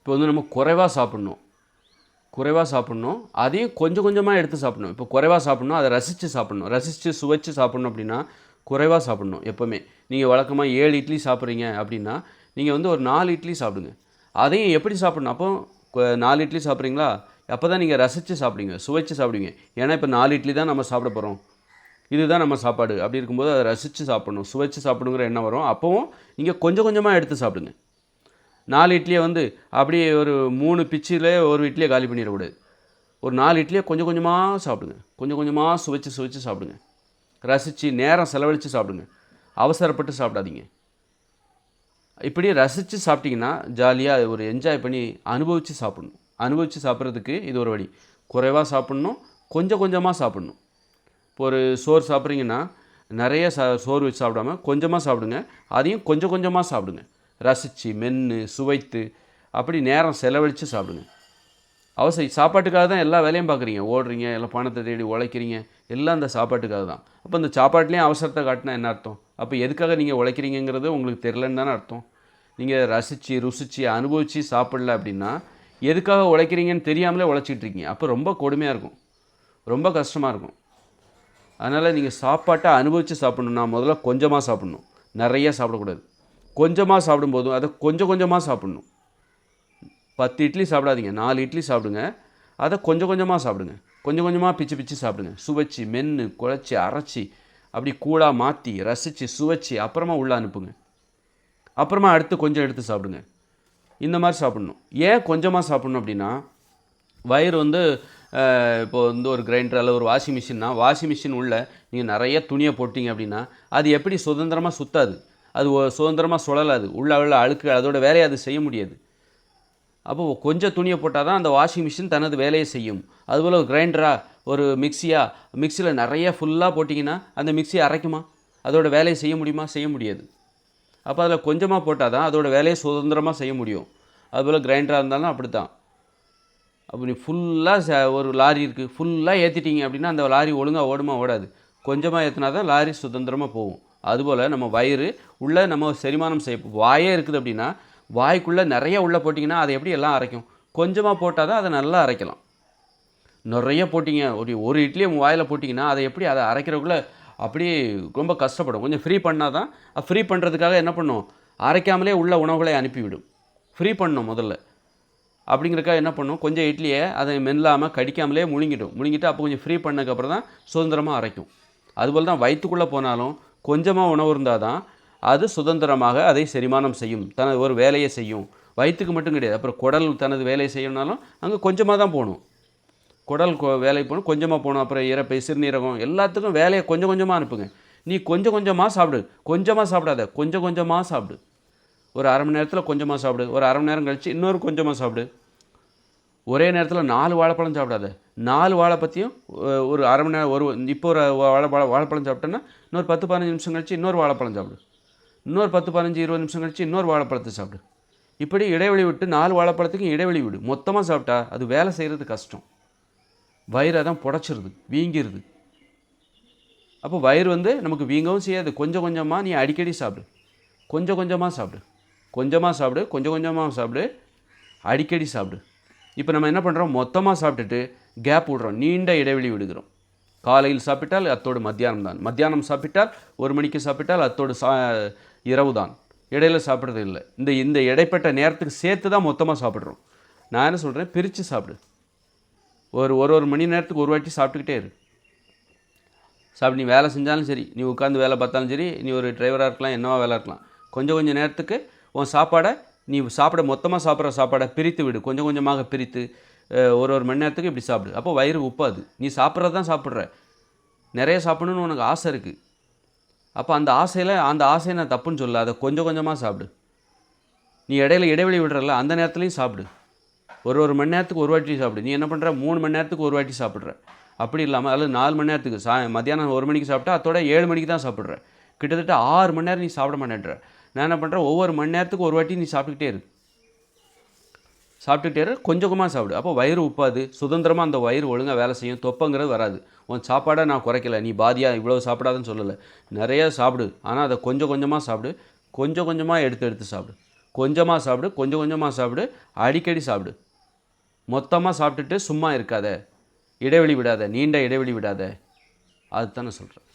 இப்போ வந்து நம்ம குறைவாக சாப்பிட்ணும். குறைவாக சாப்பிட்ணும். அதையும் கொஞ்சம் கொஞ்சமாக எடுத்து சாப்பிட்ணும். இப்போ குறைவாக சாப்பிட்ணும் அதை ரசித்து சாப்பிட்ணும். ரசித்து சுவைச்சு சாப்பிட்ணும் அப்படின்னா குறைவாக சாப்பிட்ணும் எப்போவுமே. நீங்கள் வழக்கமாக ஏழு இட்லி சாப்பிட்றீங்க அப்படின்னா நீங்கள் வந்து ஒரு நாலு இட்லி சாப்பிடுங்க. அதையும் எப்படி சாப்பிட்ணும்? அப்போ நாலு இட்லி சாப்பிட்றீங்களா? அப்போ தான் நீங்கள் ரசித்து சாப்பிடுங்க சுவைச்சு சாப்பிடுவீங்க. ஏன்னா இப்போ நாலு இட்லி தான் நம்ம சாப்பிட போகிறோம் இதுதான் நம்ம சாப்பாடு. அப்படி இருக்கும்போது அதை ரசித்து சாப்பிடணும். சுவைச்சு சாப்பிடுங்கிற எண்ணம் வரும். அப்போவும் நீங்கள் கொஞ்சம் கொஞ்சமாக எடுத்து சாப்பிடுங்க. நாலு இட்லியை வந்து அப்படியே ஒரு மூணு பிச்சில் ஒரு இட்லியை காலி பண்ணிடக்கூடாது ஒரு நாலு இட்லியை கொஞ்சம் கொஞ்சமாக சாப்பிடுங்க. கொஞ்சம் கொஞ்சமாக சுவைச்சு சுவைச்சு சாப்பிடுங்க. ரசித்து நேரம் செலவழித்து சாப்பிடுங்க. அவசரப்பட்டு சாப்பிடாதீங்க. இப்படி ரசித்து சாப்பிட்டிங்கன்னா ஜாலியாக ஒரு என்ஜாய் பண்ணி அனுபவித்து சாப்பிடணும். அனுபவித்து சாப்பிட்றதுக்கு இது ஒரு வழி. குறைவாக சாப்பிட்ணும் கொஞ்சம் கொஞ்சமாக சாப்பிட்ணும். இப்போ ஒரு சோறு சாப்பிட்றீங்கன்னா நிறைய சா சோறு வச்சு சாப்பிடாம கொஞ்சமாக சாப்பிடுங்க. அதையும் கொஞ்சம் கொஞ்சமாக சாப்பிடுங்க. ரசித்து மென்று சுவைத்து அப்படி நேரம் செலவழித்து சாப்பிடுங்க. அவசை சாப்பாட்டுக்காக தான் எல்லா வேலையும் பார்க்குறீங்க. ஓடுறீங்க எல்லாம் பணத்தை தேடி உழைக்கிறீங்க எல்லாம் அந்த சாப்பாட்டுக்காக தான். அப்போ இந்த சாப்பாட்டுலேயும் அவசரத்தை காட்டினா என்ன அர்த்தம்? அப்போ எதுக்காக நீங்கள் உழைக்கிறீங்கிறது உங்களுக்கு தெரிலன்னு தானே அர்த்தம். நீங்கள் ரசித்து ருசித்து அனுபவித்து சாப்பிடல அப்படின்னா எதுக்காக உழைக்கிறீங்கன்னு தெரியாமலே உழைச்சிட்டு இருக்கீங்க. அப்போ ரொம்ப கொடுமையாக இருக்கும். ரொம்ப கஷ்டமாக இருக்கும். அதனால் நீங்கள் சாப்பாட்டை அனுபவித்து சாப்பிட்ணுன்னா முதல்ல கொஞ்சமாக சாப்பிட்ணும். நிறைய சாப்பிடக்கூடாது. கொஞ்சமாக சாப்பிடும்போதும் அதை கொஞ்சம் கொஞ்சமாக சாப்பிடணும். பத்து இட்லி சாப்பிடாதீங்க நாலு இட்லி சாப்பிடுங்க அதை கொஞ்சம் கொஞ்சமாக சாப்பிடுங்க. கொஞ்சம் கொஞ்சமாக பிச்சு பிச்சு சாப்பிடுங்க. சுவைச்சி மென்று குழச்சி அரைச்சி அப்படி கூழாக மாற்றி ரசித்து சுவைச்சி அப்புறமா உள்ளே அனுப்புங்க. அப்புறமா அடுத்து கொஞ்சம் எடுத்து சாப்பிடுங்க. இந்த மாதிரி சாப்பிடணும். ஏன் கொஞ்சமாக சாப்பிடணும் அப்படின்னா வயிறு வந்து இப்போ வந்து ஒரு கிரைண்டர் அல்ல ஒரு வாஷிங் மிஷின்னா வாஷிங் மிஷின் உள்ள நீங்கள் நிறைய துணியை போட்டிங்க அப்படின்னா அது எப்படி சுதந்திரமாக சுத்தாது? அது சுதந்திரமாக சுழலாது உள்ள உள்ள அழுக்கு அதோட வேலையை அது செய்ய முடியாது. அப்போ கொஞ்சம் துணியை போட்டால் தான் அந்த வாஷிங் மிஷின் தனது வேலையை செய்யும். அதுபோல் ஒரு கிரைண்டராக ஒரு மிக்சியாக மிக்சியில் நிறைய ஃபுல்லாக போட்டிங்கன்னா அந்த மிக்ஸி அரைக்குமா? அதோட வேலையை செய்ய முடியுமா? செய்ய முடியாது. அப்போ அதில் கொஞ்சமாக போட்டால் தான் அதோட வேலையை சுதந்திரமாக செய்ய முடியும். அதுபோல் கிரைண்டராக இருந்தாலும் அப்படி தான் அப்போ நீ ஃபுல்லாக ஒரு லாரி இருக்குது ஃபுல்லாக ஏற்றிட்டீங்க அப்படின்னா அந்த லாரி ஒழுங்காக ஓடுமா? ஓடாது. கொஞ்சமாக ஏற்றினா தான் லாரி சுதந்திரமாக போகும். அதுபோல் நம்ம வயிறு உள்ளே நம்ம செரிமானம் செய்ய வாயே இருக்குது அப்படின்னா வாய்க்குள்ளே நிறைய உள்ளே போட்டிங்கன்னா அதை எப்படி எல்லாம் அரைக்கும்? கொஞ்சமாக போட்டால் தான் அதை நல்லா அரைக்கலாம். நிறைய போட்டிங்க ஒரு ஒரு இட்லியை வாயில் போட்டிங்கன்னா அதை எப்படி அதை அரைக்கிறதுக்குள்ளே அப்படியே ரொம்ப கஷ்டப்படும். கொஞ்சம் ஃப்ரீ பண்ணால் தான் ஃப்ரீ பண்ணுறதுக்காக என்ன பண்ணும்? அரைக்காமலே உள்ள உணவுகளை அனுப்பிவிடும். ஃப்ரீ பண்ணும் முதல்ல. அப்படிங்கிறக்காக என்ன பண்ணும்? கொஞ்சம் இட்லியை அதை மெல்லாமல் கடிக்காமலே முழுங்கிடும். முழுங்கிட்டு அப்போ கொஞ்சம் ஃப்ரீ பண்ணதுக்கப்புறம் தான் சுதந்திரமாக அரைக்கும். அதுபோல் தான் வயிற்றுக்குள்ளே போனாலும் கொஞ்சமாக உணவு இருந்தால் தான் அது சுதந்திரமாக அதை செரிமானம் செய்யும். தனது ஒரு வேலையை செய்யும். வயிற்றுக்கு மட்டும் கிடையாது. அப்புறம் குடல் தனது வேலையை செய்யணும்னாலும் அங்கே கொஞ்சமாக தான் போகணும். குடல் வேலைக்கு போகணும் கொஞ்சமாக போகணும். அப்புறம் இறப்பை சிறுநீரகம் எல்லாத்துக்கும் வேலையை கொஞ்சம் கொஞ்சமாக அனுப்புங்க. நீ கொஞ்சம் கொஞ்சமாக சாப்பிடு. கொஞ்சமாக சாப்பிடாத. கொஞ்சம் கொஞ்சமாக சாப்பிடு. ஒரு அரை மணி நேரத்தில் கொஞ்சமாக சாப்பிடு. ஒரு அரை மணி நேரம் கழித்து இன்னொரு கொஞ்சமாக சாப்பிடு. ஒரே நேரத்தில் நாலு வாழைப்பழம் சாப்பிடாது. நாலு வாழை பற்றியும் ஒரு அரை மணி நேரம் ஒரு இப்போ ஒரு வாழை வாழைப்பழம் சாப்பிட்டேன்னா இன்னொரு பத்து பதினஞ்சு நிமிஷம் கழிச்சு இன்னொரு வாழைப்பழம் சாப்பிடு. இன்னொரு பத்து பதினஞ்சு இருபது நிமிஷம் கழிச்சு இன்னொரு வாழைப்பழத்தை சாப்பிடு. இப்படி இடைவெளி விட்டு நாலு வாழைப்பழத்துக்கும் இடைவெளி விடு. மொத்தமாக சாப்பிட்டா அது வேலை செய்கிறது கஷ்டம். வயிறு அதான் புடச்சிருது வீங்கிருது. அப்போ வயிறு வந்து நமக்கு வீங்கவும் செய்யாது. கொஞ்சம் கொஞ்சமாக நீ அடிக்கடி சாப்பிடு. கொஞ்சம் கொஞ்சமாக சாப்பிடு. கொஞ்சமாக சாப்பிடு கொஞ்சம் கொஞ்சமாக சாப்பிடு அடிக்கடி சாப்பிடு. இப்போ நம்ம என்ன பண்ணுறோம் மொத்தமாக சாப்பிட்டுட்டு கேப் விடுறோம். நீண்ட இடைவெளி விடுகிறோம். காலையில் சாப்பிட்டால் அத்தோடு மத்தியானம் தான். மத்தியானம் சாப்பிட்டால் ஒரு மணிக்கு சாப்பிட்டால் அத்தோடு சா இரவு தான். இடையில சாப்பிட்றது இல்லை. இந்த இந்த இடைப்பட்ட நேரத்துக்கு சேர்த்து தான் மொத்தமாக சாப்பிட்றோம். நான் என்ன சொல்கிறேன் பிரித்து சாப்பிடு. ஒரு ஒரு ஒரு மணி நேரத்துக்கு ஒரு வாட்டி சாப்பிட்டுக்கிட்டே இரு. சாப்பிட்டு நீ வேலை செஞ்சாலும் சரி நீ உட்காந்து வேலை பார்த்தாலும் சரி நீ ஒரு டிரைவராக இருக்கலாம் என்னவா வேலை இருக்கலாம். கொஞ்சம் கொஞ்சம் நேரத்துக்கு உன் சாப்பாடை நீ சாப்பிட மொத்தமாக சாப்பிட்ற சாப்பாடை பிரித்து விடு. கொஞ்சம் கொஞ்சமாக பிரித்து ஒரு ஒரு மணி நேரத்துக்கு இப்படி சாப்பிடு. அப்போ வயிறு உப்பாது. நீ சாப்பிட்றது தான் சாப்பிட்ற. நிறைய சாப்பிடணும்னு உனக்கு ஆசை இருக்குது அப்போ அந்த ஆசையில் அந்த ஆசையை நான் தப்புன்னு சொல்ல அதை கொஞ்சம் கொஞ்சமாக சாப்பிடு. நீ இடையில இடைவெளி விடுறல அந்த நேரத்துலையும் சாப்பிடு. ஒரு ஒரு மணி நேரத்துக்கு ஒரு வாட்டி சாப்பிடு. நீ என்ன பண்ணுற மூணு மணி நேரத்துக்கு ஒரு வாட்டி சாப்பிட்ற. அப்படி இல்லாமல் அல்லது நாலு மணி நேரத்துக்கு சா மத்தியானம் ஒரு மணிக்கு சாப்பிட்டா அதோட ஏழு மணிக்கு தான் சாப்பிட்ற. கிட்டத்தட்ட ஆறு மணி நேரம் நீ சாப்பிட மாட்டேன்ற. நான் என்ன பண்ணுறேன் ஒவ்வொரு மணி நேரத்துக்கு ஒரு வாட்டி நீ சாப்பிட்டுக்கிட்டே இரு. சாப்பிட்டுட்டே இரு கொஞ்சம் கொஞ்சமாக சாப்பிடு. அப்போ வயிறு உப்பாது. சுதந்திரமாக அந்த வயிறு ஒழுங்காக வேலை செய்யும். தொப்பங்கிறது வராது. உன் சாப்பாடை நான் குறைக்கல. நீ பாதியாக இவ்வளோ சாப்பிடாதுன்னு சொல்லலை. நிறையா சாப்பிடு. ஆனால் அதை கொஞ்சம் கொஞ்சமாக சாப்பிடு. கொஞ்சம் கொஞ்சமாக எடுத்து எடுத்து சாப்பிடு. கொஞ்சமாக சாப்பிடு கொஞ்சம் கொஞ்சமாக சாப்பிடு. அடிக்கடி சாப்பிடு. மொத்தமாக சாப்பிட்டுட்டு சும்மா இருக்காத. இடைவெளி விடாத. நீண்ட இடைவெளி விடாத. அதுதான் நான் சொல்கிறேன்